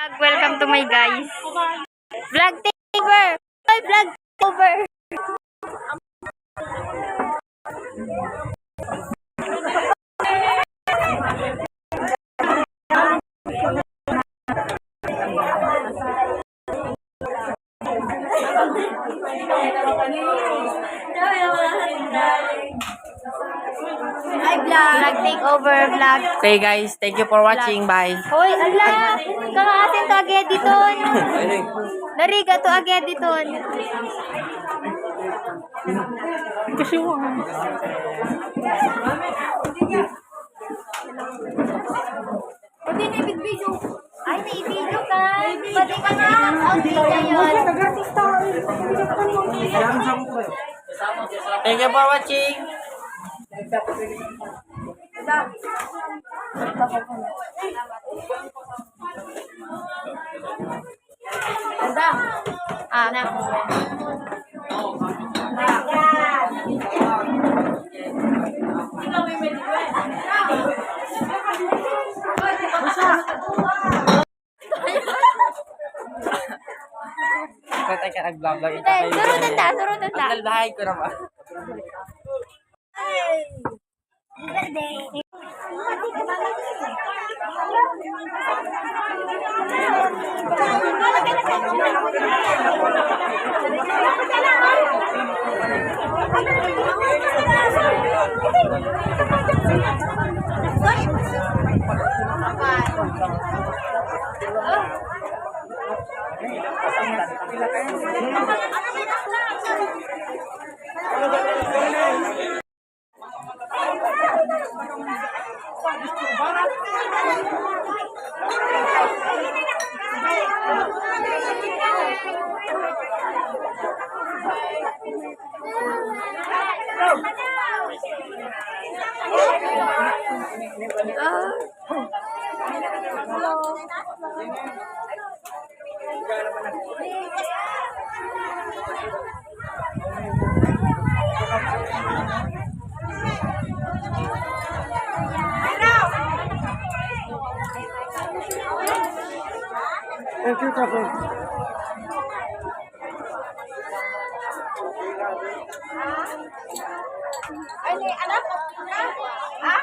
Welcome to my guys. Vlog takeover! Hoy, vlog takeover! Hi, vlog! Vlog takeover, vlog. Okay guys, thank you for watching. Bye. Hoy, ala! Kakaasin to agad dito. Nariga to agad dito. Kasi mo. Pwede na ibig-video. Ay, na-video ka. Pwede ka na. Okay na yun. Thank you for watching. Ganda. Ah, na. Tayo ka nag-vlog-vlog, ito Eh, kayo. surutan ta, surutan ta. Ang daldahay ko naman. Go! Halo. Thank you, Kafe. Ini anak, ah, ah.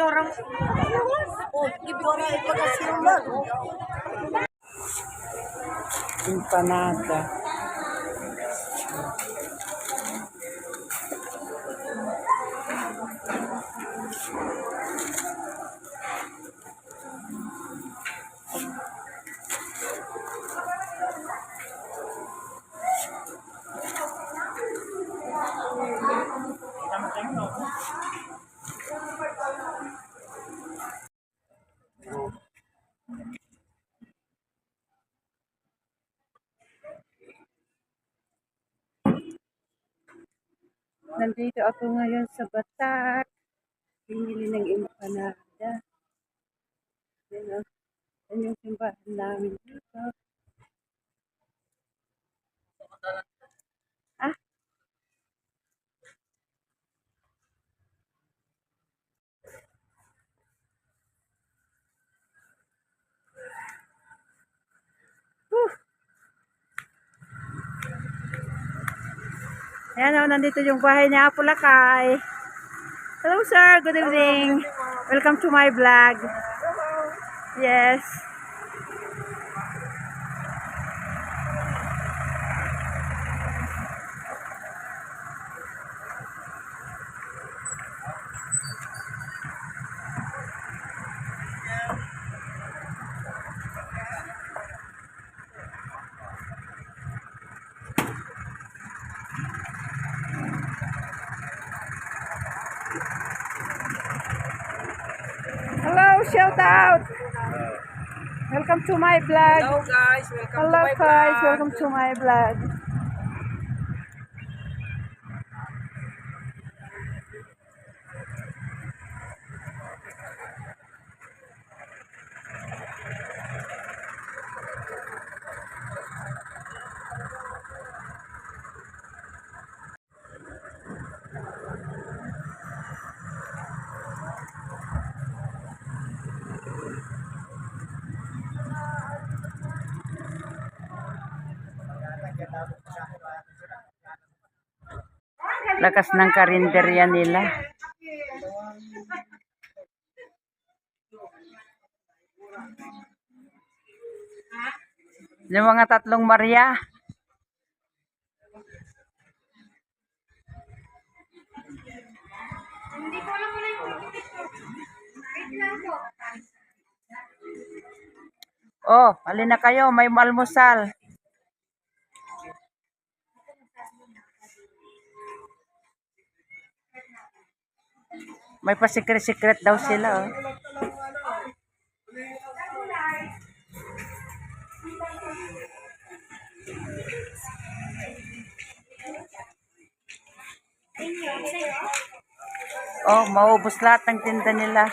dorang? Empanada. Nandito ako ngayon sa Batak. Pinili ng empanada. Yan o. Yan yung simbahan namin dito. Ayan o, nandito yung bahay ni Apo Lakay. Hello sir, good evening. Welcome to my vlog. Yes. Shout out. Welcome to my vlog. Hello guys, welcome Hello to my guys, vlog. welcome to my vlog. Lakas ng karinderya nila. Yung mga tatlong Maria. Hindi ko alam kung Wait lang po. Oh, alin na kayo, may malmusal. May pasikret-sikret daw sila, oh. Oh, maubos lahat ng tinda nila.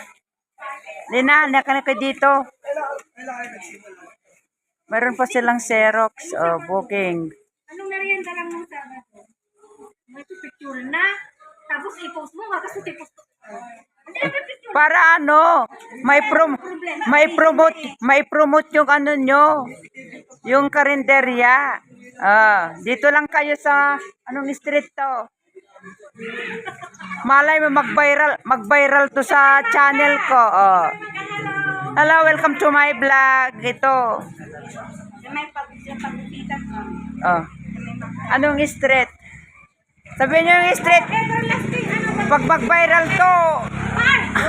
Lina, naka na kayo dito. Meron pa silang Xerox, oh, booking. Anong merienda lang ng Sabado? May picture na. Tapos i-post mo, nga kasi i-post ko. Hindi na picture. Para ano, may prom may promote, may promote yung ano nyo, yung karinderya. Ah, dito lang kayo sa anong street to? Malay mo mag-viral, mag-viral to sa channel ko. Oh. Hello, welcome to my vlog. Ito. Oh. Anong street? Sabihin nyo yung street. Pag mag-viral to.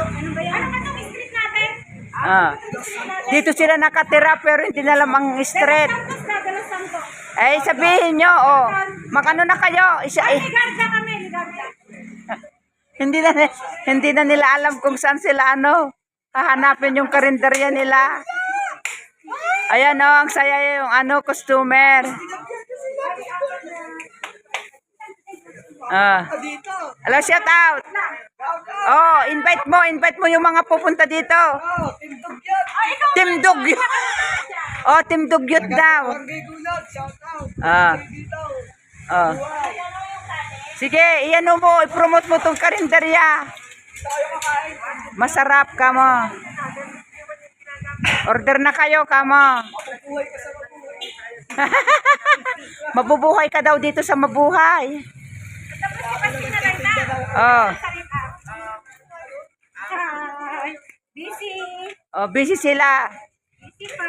Ano ba yan? Ano ba itong street natin? Ah. Dito sila nakatira pero hindi na lang ang street. Santos. Eh, sabihin nyo, oh. Magano na kayo? Isa, eh, kami, hindi na, hindi na nila alam kung saan sila, ano, hahanapin yung karinderya nila. Ayan, oh, ang saya yung, ano, customer. Ah. Hello, shout out. Oh, invite mo, invite mo yung mga pupunta dito. Team Dugyot. Oh, Team Dugyot daw. Ah. Oh. Sige, iyan mo, i-promote mo tong karinderya. Masarap ka mo. Order na kayo, kamo. Mabubuhay ka daw dito sa mabuhay. Oh. Busy! Oh, busy sila. Busy pa!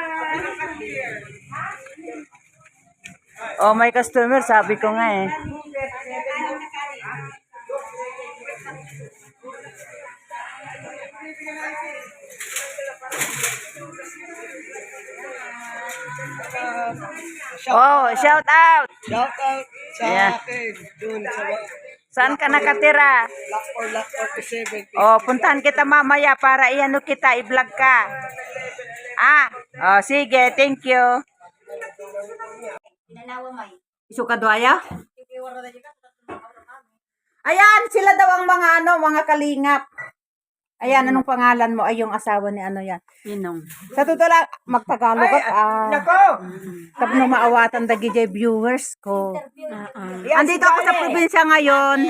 Oh, may customer, sabi ko nga eh. Oh, shout out. Shout out sa Ayan. akin dun sa Saan ka nakatira? Lock or Lock 47. Oh, puntahan kita mamaya para iano kita, i-vlog ka. Ah, oh, sige, thank you. Isu ka doaya? Ayan, sila daw ang mga ano, mga kalingap. Ayan, anong pangalan mo? Ay, yung asawa ni ano yan. Inong. Sa totoo lang, magtagalog at ah, Nako! tap no maawatan dagi jay viewers ko. Andito ako sa probinsya ngayon.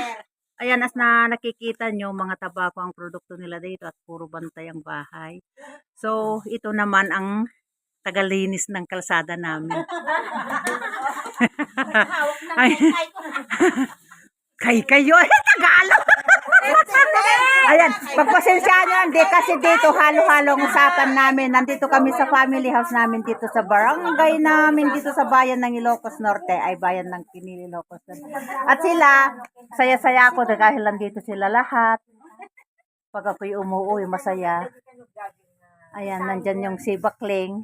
Ayan, as na nakikita nyo, mga tabako ang produkto nila dito at puro bantay ang bahay. So, ito naman ang tagalinis ng kalsada namin. Ay, kay kayo, eh, Tagalog! Ayan, pagpasensya nyo, hindi kasi dito halo-halong usapan namin. Nandito kami sa family house namin dito sa barangay namin, dito sa bayan ng Ilocos Norte, ay bayan ng Pinili, Ilocos Norte. At sila, saya-saya ako dahil nandito sila lahat. Pag ako'y umuwi, masaya. Ayan, nandyan yung si Bakling.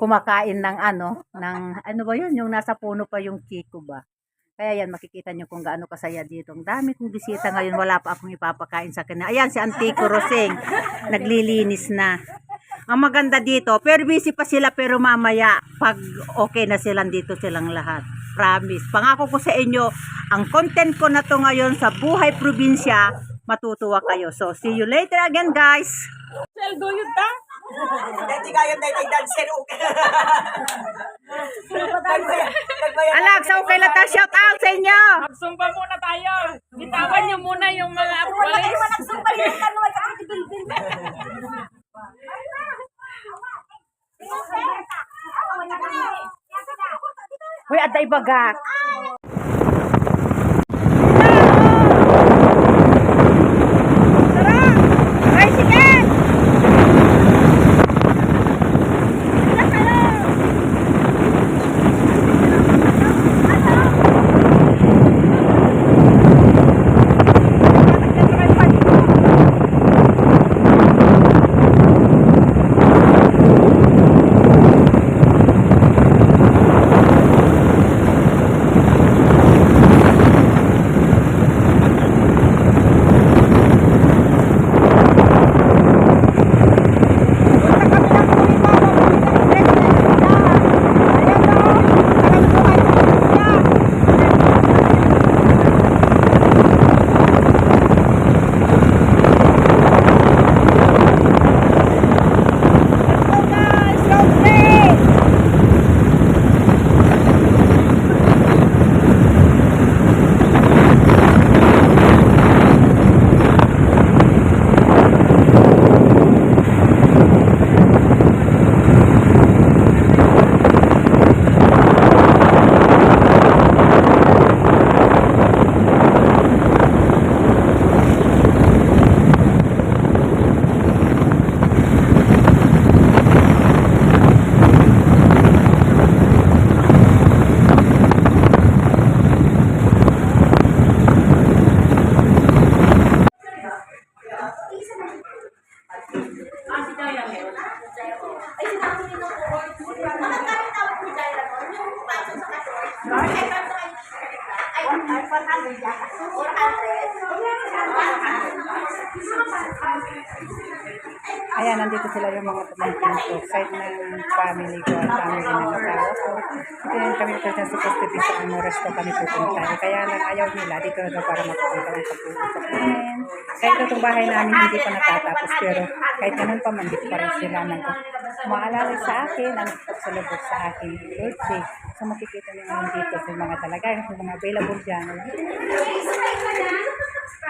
Kumakain ng ano, ng, ano ba yun? Yung nasa puno pa yung Kiko ba? Kaya yan, makikita nyo kung gaano kasaya dito. Ang dami kong bisita ngayon, wala pa akong ipapakain sa kanya. Ayan, si Antico Roseng, naglilinis na. Ang maganda dito, pero busy pa sila, pero mamaya, pag okay na silang dito silang lahat. Promise. Pangako ko sa inyo, ang content ko na to ngayon sa buhay probinsya, matutuwa kayo. So, see you later again, guys. Hindi kaya na itay dancer. Alag, sa okay lang ta, shout out sa inyo. Magsumpa muna tayo. Bitawan niyo muna yung mga pulis. Uy, aday bagak. Ayan, nandito sila yung mga pamangkin ko. Side ng family ko at family ng asawa ko. Ito yung kami kasi supposed to be sa ano, resto kami pupunta. Kaya lang ayaw nila. Dito na daw para makapunta ng pag-uusap namin. Kahit itong bahay namin hindi pa natatapos. Pero kahit ganun pa man, dito pa rin sila maalala sa akin, ang pagsalubog sa aking birthday. So makikita niyo ngayon dito sa mga talaga, yung mga available dyan.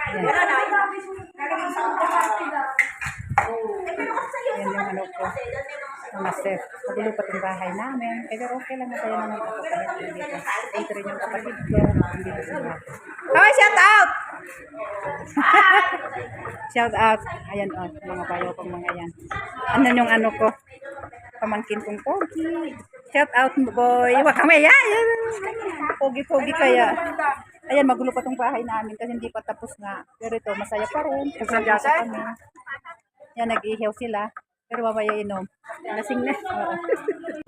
Ayan. Yan yung ano ko. Mga chef. Magulo pa yung bahay namin. Pero okay lang na tayo naman ako kahit dito. Dito rin yung kapatid ko. Hindi ko sila. Kawai, shout out! shout out. Ayan o, mga bayo kong mga yan. Ano yung ano ko? Pamangkin kong pogi. Shout out boy. Wag kami yan. Pogi-pogi kaya. Ayan, magulo pa tong bahay namin kasi hindi pa tapos nga. Pero ito, masaya pa rin. Kasi nandito kami. Yan, nag-ihaw sila. Pero mamaya inom. Lasing na.